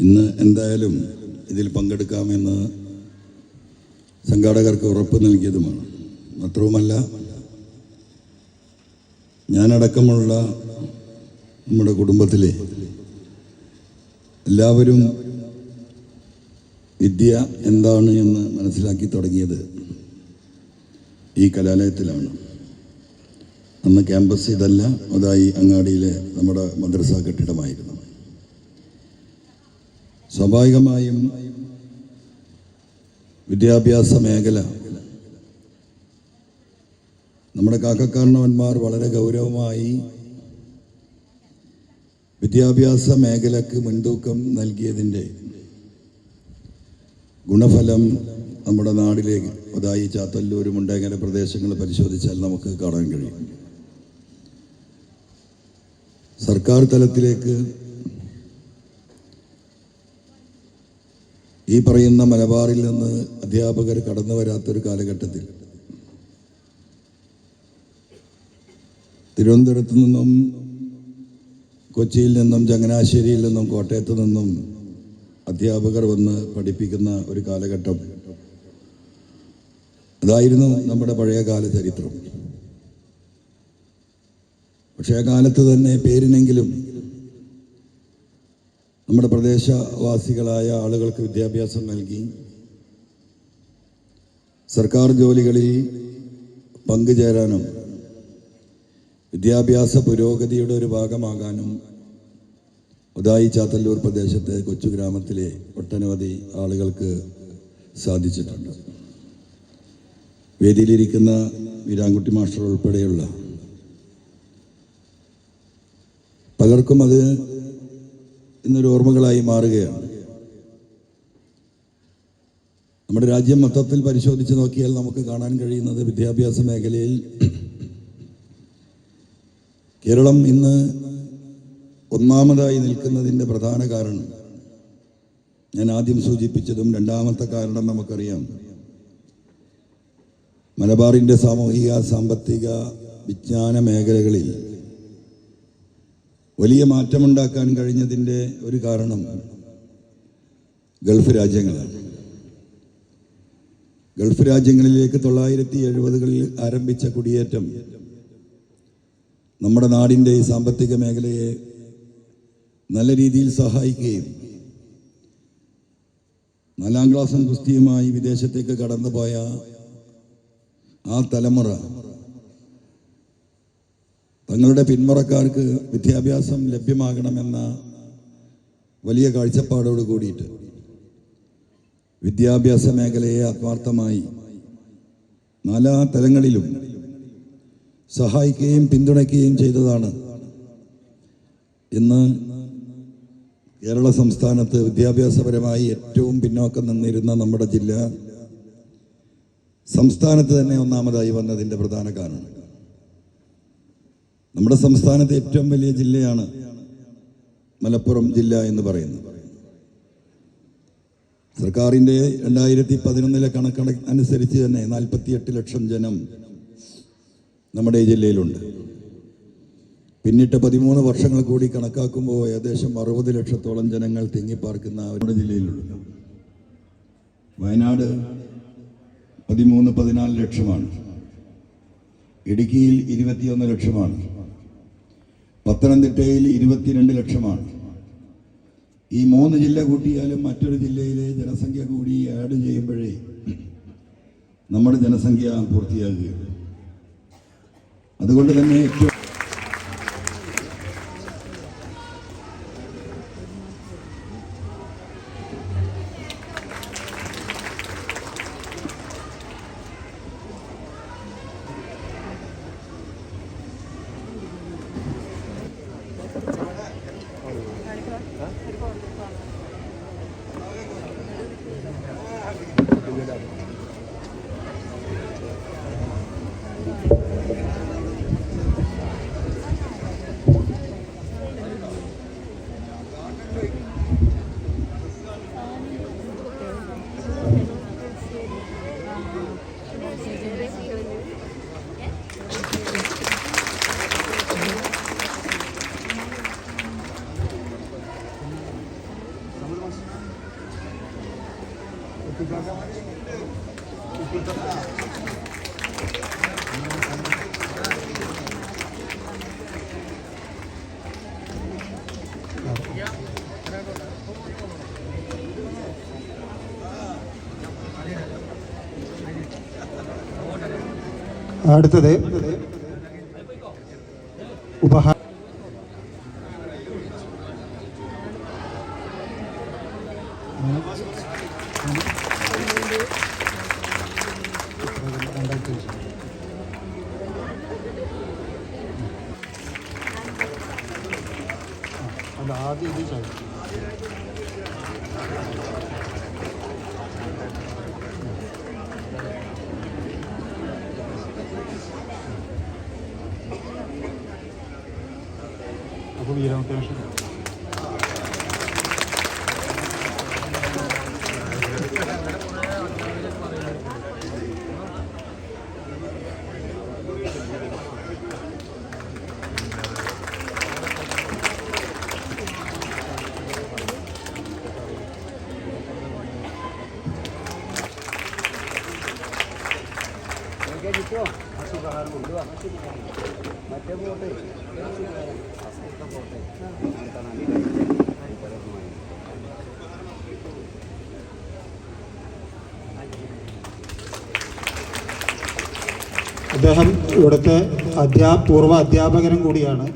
ഇന്ന് എന്തായാലും ഇതിൽ പങ്കെടുക്കാമെന്ന് സംഘാടകർക്ക് ഉറപ്പ് നൽകിയതുമാണ്. മാത്രവുമല്ല ഞാനടക്കമുള്ള നമ്മുടെ കുടുംബത്തിലെ എല്ലാവരും വിദ്യ എന്താണ് എന്ന് മനസ്സിലാക്കി തുടങ്ങിയത് ഈ കലാലയത്തിലാണ്. അന്ന് ക്യാമ്പസ് ഇതല്ല അതായി അങ്ങാടിയിലെ നമ്മുടെ മദ്രസ കെട്ടിടമായിരുന്നു. സ്വാഭാവികമായും വിദ്യാഭ്യാസ മേഖല നമ്മുടെ കാക്കക്കാരണവന്മാർ വളരെ ഗൗരവമായി വിദ്യാഭ്യാസ മേഖലക്ക് മുൻതൂക്കം നൽകിയതിന്റെ ഗുണഫലം നമ്മുടെ നാടിലേക്ക് അതായി ചാത്തല്ലൂർ മുണ്ടേങ്ങര പ്രദേശങ്ങൾ പരിശോധിച്ചാൽ നമുക്ക് കാണാൻ കഴിയും. സർക്കാർ തലത്തിലേക്ക് ഈ പറയുന്ന മലബാറിൽ നിന്ന് അധ്യാപകർ കടന്നു വരാത്തൊരു കാലഘട്ടത്തിൽ തിരുവനന്തപുരത്ത് നിന്നും കൊച്ചിയിൽ നിന്നും ചങ്ങനാശ്ശേരിയിൽ നിന്നും കോട്ടയത്ത് നിന്നും അധ്യാപകർ വന്ന് പഠിപ്പിക്കുന്ന ഒരു കാലഘട്ടം. അതായിരുന്നു നമ്മുടെ പഴയകാല ചരിത്രം. പക്ഷേ ആ കാലത്ത് തന്നെ പേരിനെങ്കിലും നമ്മുടെ പ്രദേശവാസികളായ ആളുകൾക്ക് വിദ്യാഭ്യാസം നൽകി. സർക്കാർ ജോലികളിൽ പങ്കുചേരാനും വിദ്യാഭ്യാസ പുരോഗതിയുടെ ഒരു ഭാഗമാകാനും ഉദായി ചാത്തല്ലൂർ പ്രദേശത്തെ കൊച്ചു ഗ്രാമത്തിലെ ഒട്ടനവധി ആളുകൾക്ക് സാധിച്ചിട്ടുണ്ട്. വേദിയിലിരിക്കുന്ന വീരാൻകുട്ടി മാസ്റ്റർ ഉൾപ്പെടെയുള്ള പലർക്കും അത് ഇന്നൊരു ഓർമ്മകളായി മാറുകയാണ്. നമ്മുടെ രാജ്യം മൊത്തത്തിൽ പരിശോധിച്ച് നോക്കിയാൽ നമുക്ക് കാണാൻ കഴിയുന്നത് വിദ്യാഭ്യാസ മേഖലയിൽ കേരളം ഇന്ന് ഒന്നാമതായി നിൽക്കുന്നതിന്റെ പ്രധാന കാരണം ഞാൻ ആദ്യം സൂചിപ്പിച്ചതും രണ്ടാമത്തെ കാരണം നമുക്കറിയാം. മലബാറിന്റെ സാമൂഹിക സാമ്പത്തിക വിജ്ഞാന മേഖലകളിൽ വലിയ മാറ്റമുണ്ടാക്കാൻ കഴിഞ്ഞതിന്റെ ഒരു കാരണം ഗൾഫ് രാജ്യങ്ങളാണ്. ഗൾഫ് രാജ്യങ്ങളിലേക്ക് തൊള്ളായിരത്തി എഴുപതുകളിൽ ആരംഭിച്ച കുടിയേറ്റം നമ്മുടെ നാടിന്റെ ഈ സാമ്പത്തിക മേഖലയെ നല്ല രീതിയിൽ സഹായിക്കുകയും നാലാം ക്ലാസ്സും കുസ്തിയുമായി വിദേശത്തേക്ക് കടന്നുപോയ ആ തലമുറ തങ്ങളുടെ പിന്മുറക്കാർക്ക് വിദ്യാഭ്യാസം ലഭ്യമാകണമെന്ന വലിയ കാഴ്ചപ്പാടോട് കൂടിയിട്ട് വിദ്യാഭ്യാസ മേഖലയെ ആത്മാർത്ഥമായി നാലാ തലങ്ങളിലും സഹായിക്കുകയും പിന്തുണയ്ക്കുകയും ചെയ്തതാണ് ഇന്ന് കേരള സംസ്ഥാനത്ത് വിദ്യാഭ്യാസപരമായി ഏറ്റവും പിന്നോക്കം നിന്നിരുന്ന നമ്മുടെ ജില്ല സംസ്ഥാനത്ത് തന്നെ ഒന്നാമതായി വന്നതിന്റെ പ്രധാന കാരണം. നമ്മുടെ സംസ്ഥാനത്തെ ഏറ്റവും വലിയ ജില്ലയാണ് മലപ്പുറം ജില്ല എന്ന് പറയുന്നത്. സർക്കാരിന്റെ രണ്ടായിരത്തി പതിനൊന്നിലെ കണക്കണ അനുസരിച്ച് തന്നെ നാൽപ്പത്തിയെട്ട് ലക്ഷം ജനം നമ്മുടെ ഈ ജില്ലയിലുണ്ട്. പിന്നിട്ട് പതിമൂന്ന് വർഷങ്ങൾ കൂടി കണക്കാക്കുമ്പോൾ ഏകദേശം അറുപത് ലക്ഷത്തോളം ജനങ്ങൾ തിങ്ങിപ്പാർക്കുന്ന അവരുടെ ജില്ലയിലുണ്ട്. വയനാട് പതിമൂന്ന് പതിനാല് ലക്ഷമാണ്. ഇടുക്കിയിൽ ഇരുപത്തിയൊന്ന് ലക്ഷമാണ്. പത്തനംതിട്ടയിൽ ഇരുപത്തിരണ്ട് ലക്ഷമാണ്. ഈ മൂന്ന് ജില്ല കൂട്ടിയാലും മറ്റൊരു ജില്ലയിലെ ജനസംഖ്യ കൂടി ആഡ് ചെയ്യുമ്പോഴേ നമ്മുടെ ജനസംഖ്യ പൂർത്തിയാകുകയുള്ളൂ. അതുകൊണ്ട് തന്നെ ഏറ്റവും അടുത്തത് ഉപഹാര ആദ്യം ഇത് me irão ter ajudado. ಹಸು ಆಹಾರ ಮುಂದುವ aí. അപ്പോൾ വീരാമത്യാവശ്യം അദ്ദേഹം ഇവിടുത്തെ അധ്യാ പൂർവ അധ്യാപകനും കൂടിയാണ്.